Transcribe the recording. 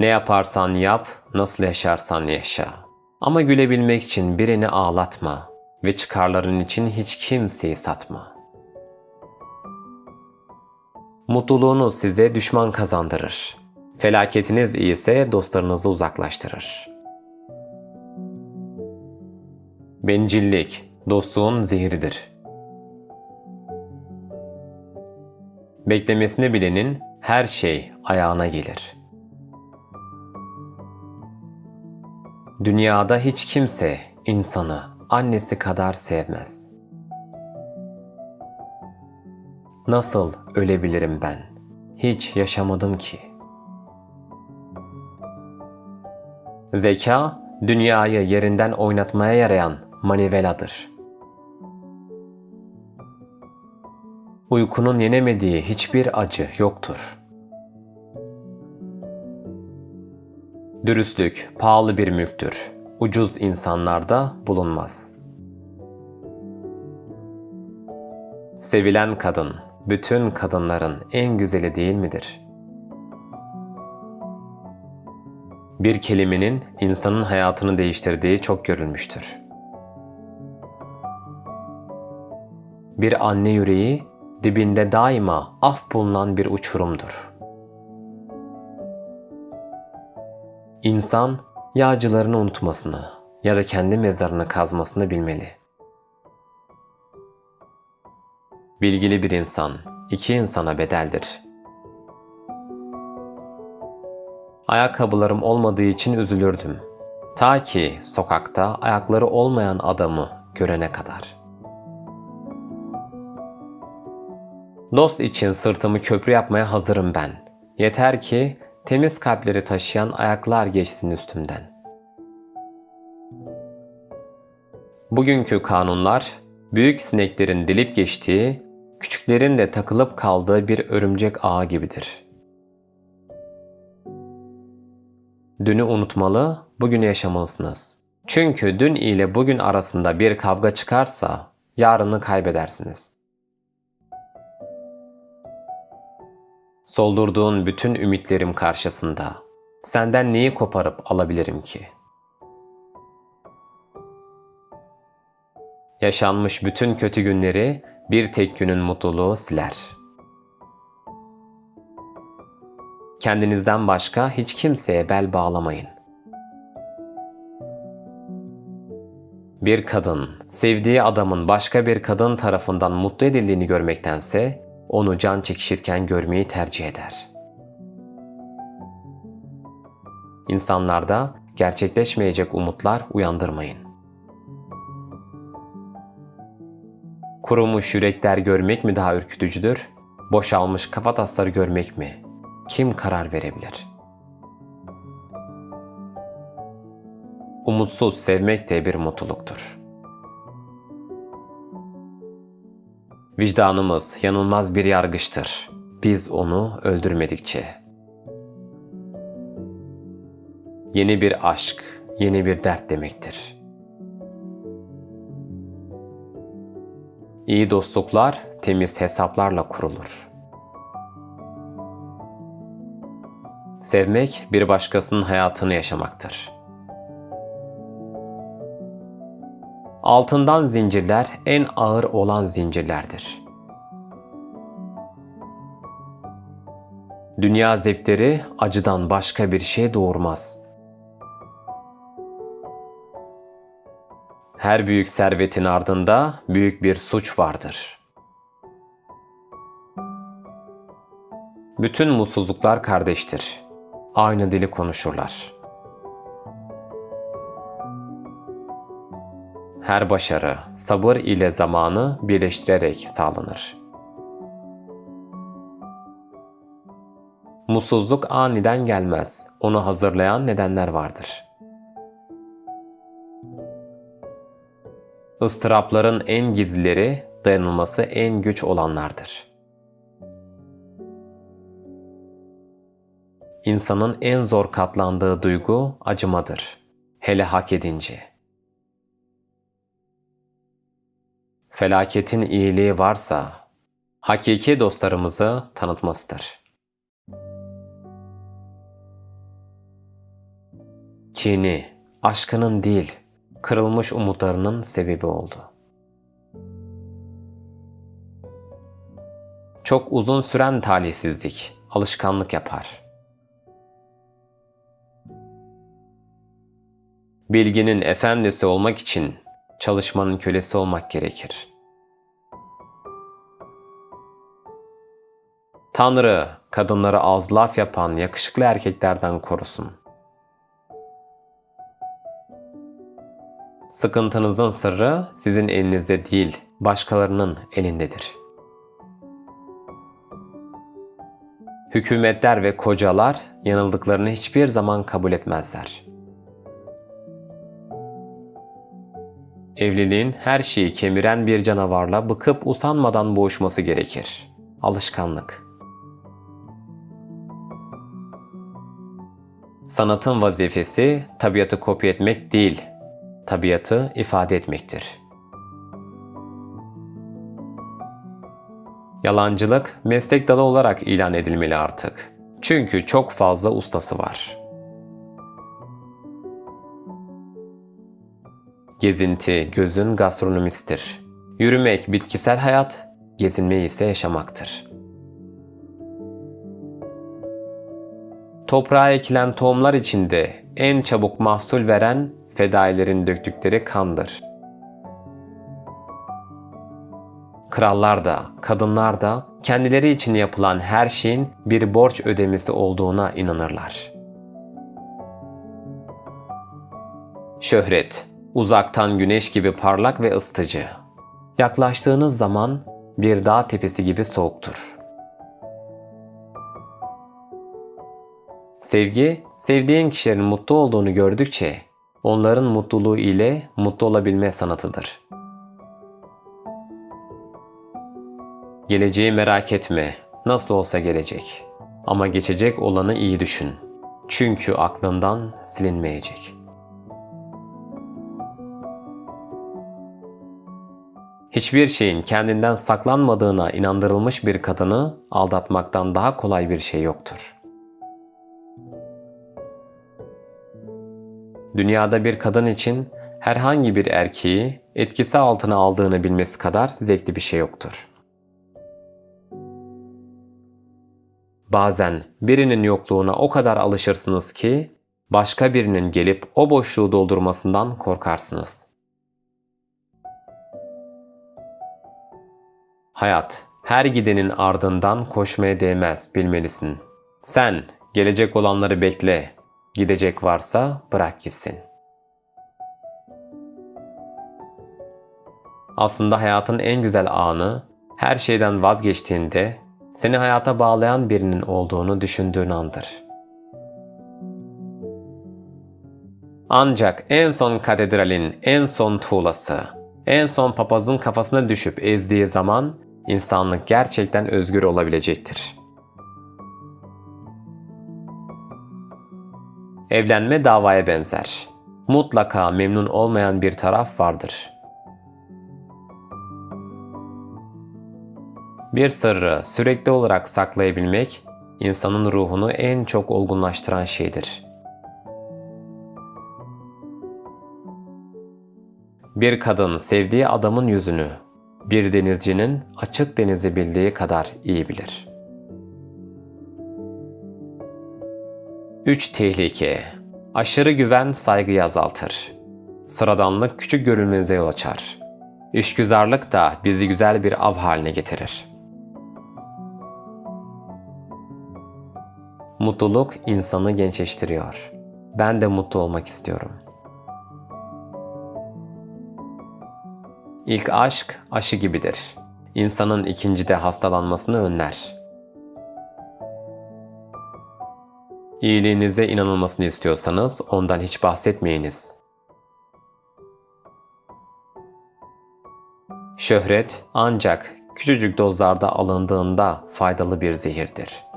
Ne yaparsan yap, nasıl yaşarsan yaşa. Ama gülebilmek için birini ağlatma ve çıkarların için hiç kimseyi satma. Mutluluğunuz size düşman kazandırır. Felaketiniz ise dostlarınızı uzaklaştırır. Bencillik, dostluğun zehridir. Beklemesini bilenin her şey ayağına gelir. Dünyada hiç kimse insanı annesi kadar sevmez. Nasıl ölebilirim ben? Hiç yaşamadım ki. Zeka, dünyayı yerinden oynatmaya yarayan maniveladır. Uykunun yenemediği hiçbir acı yoktur. Dürüstlük pahalı bir mülktür. Ucuz insanlarda bulunmaz. Sevilen kadın bütün kadınların en güzeli değil midir? Bir kelimenin insanın hayatını değiştirdiği çok görülmüştür. Bir anne yüreği dibinde daima af bulunan bir uçurumdur. İnsan yağcılarını unutmasını ya da kendi mezarını kazmasını bilmeli. Bilgili bir insan iki insana bedeldir. Ayakkabılarım olmadığı için üzülürdüm. Ta ki sokakta ayakları olmayan adamı görene kadar. Dost için sırtımı köprü yapmaya hazırım ben. Yeter ki temiz kalpleri taşıyan ayaklar geçsin üstümden. Bugünkü kanunlar büyük sineklerin dilip geçtiği, küçüklerin de takılıp kaldığı bir örümcek ağı gibidir. Dünü unutmalı, bugünü yaşamalısınız. Çünkü dün ile bugün arasında bir kavga çıkarsa yarını kaybedersiniz. Soldurduğun bütün ümitlerim karşısında senden neyi koparıp alabilirim ki? Yaşanmış bütün kötü günleri bir tek günün mutluluğu siler. Kendinizden başka hiç kimseye bel bağlamayın. Bir kadın, sevdiği adamın başka bir kadın tarafından mutlu edildiğini görmektense onu can çekişirken görmeyi tercih eder. İnsanlarda gerçekleşmeyecek umutlar uyandırmayın. Kurumuş yürekler görmek mi daha ürkütücüdür? Boşalmış kafatasları görmek mi? Kim karar verebilir? Umutsuz sevmek de bir mutluluktur. Vicdanımız yanılmaz bir yargıçtır. Biz onu öldürmedikçe. Yeni bir aşk, yeni bir dert demektir. İyi dostluklar temiz hesaplarla kurulur. Sevmek bir başkasının hayatını yaşamaktır. Altından zincirler en ağır olan zincirlerdir. Dünya zevkleri acıdan başka bir şey doğurmaz. Her büyük servetin ardında büyük bir suç vardır. Bütün mutsuzluklar kardeştir. Aynı dili konuşurlar. Her başarı sabır ile zamanı birleştirerek sağlanır. Mutsuzluk aniden gelmez. Onu hazırlayan nedenler vardır. Istırapların en gizlileri, dayanılması en güç olanlardır. İnsanın en zor katlandığı duygu acımadır. Hele hak edince. Felaketin iyiliği varsa, hakiki dostlarımızı tanıtmasıdır. kini, aşkının değil, kırılmış umutlarının sebebi oldu. Çok uzun süren talihsizlik alışkanlık yapar. Bilginin efendisi olmak için çalışmanın kölesi olmak gerekir. Tanrı kadınları az laf yapan yakışıklı erkeklerden korusun. Sıkıntınızın sırrı sizin elinizde değil, başkalarının elindedir. Hükümetler ve kocalar yanıldıklarını hiçbir zaman kabul etmezler. Evliliğin her şeyi kemiren bir canavarla bıkıp usanmadan boğuşması gerekir. Alışkanlık. Sanatın vazifesi tabiatı kopya etmek değil, tabiatı ifade etmektir. Yalancılık meslek dalı olarak ilan edilmeli artık. Çünkü çok fazla ustası var. Gezinti gözün gastronomisidir. Yürümek bitkisel hayat, gezinme ise yaşamaktır. Toprağa ekilen tohumlar içinde en çabuk mahsul veren fedailerin döktükleri kandır. Krallar da, kadınlar da kendileri için yapılan her şeyin bir borç ödemesi olduğuna inanırlar. Şöhret, uzaktan güneş gibi parlak ve ısıtıcı. Yaklaştığınız zaman bir dağ tepesi gibi soğuktur. Sevgi, sevdiğin kişilerin mutlu olduğunu gördükçe onların mutluluğu ile mutlu olabilme sanatıdır. Geleceği merak etme, nasıl olsa gelecek. Ama geçecek olanı iyi düşün. Çünkü aklından silinmeyecek. Hiçbir şeyin kendinden saklanmadığına inandırılmış bir kadını aldatmaktan daha kolay bir şey yoktur. Dünyada bir kadın için herhangi bir erkeği etkisi altına aldığını bilmesi kadar zevkli bir şey yoktur. Bazen birinin yokluğuna o kadar alışırsınız ki başka birinin gelip o boşluğu doldurmasından korkarsınız. Hayat, her gidenin ardından koşmaya değmez bilmelisin. Sen gelecek olanları bekle, gidecek varsa bırak gitsin. Aslında hayatın en güzel anı her şeyden vazgeçtiğinde seni hayata bağlayan birinin olduğunu düşündüğün andır. Ancak en son katedralin en son tuğlası, en son papazın kafasına düşüp ezdiği zaman insanlık gerçekten özgür olabilecektir. Evlenme davaya benzer. Mutlaka memnun olmayan bir taraf vardır. Bir sırrı sürekli olarak saklayabilmek insanın ruhunu en çok olgunlaştıran şeydir. Bir kadın sevdiği adamın yüzünü bir denizcinin açık denizi bildiği kadar iyi bilir. 3 tehlike. Aşırı güven saygıyı azaltır. Sıradanlık küçük görülmenize yol açar. İşgüzarlık da bizi güzel bir av haline getirir. Mutluluk insanı gençleştiriyor. Ben de mutlu olmak istiyorum. İlk aşk aşı gibidir. İnsanın ikincide hastalanmasını önler. İyiliğinize inanılmasını istiyorsanız ondan hiç bahsetmeyiniz. Şöhret ancak küçücük dozlarda alındığında faydalı bir zehirdir.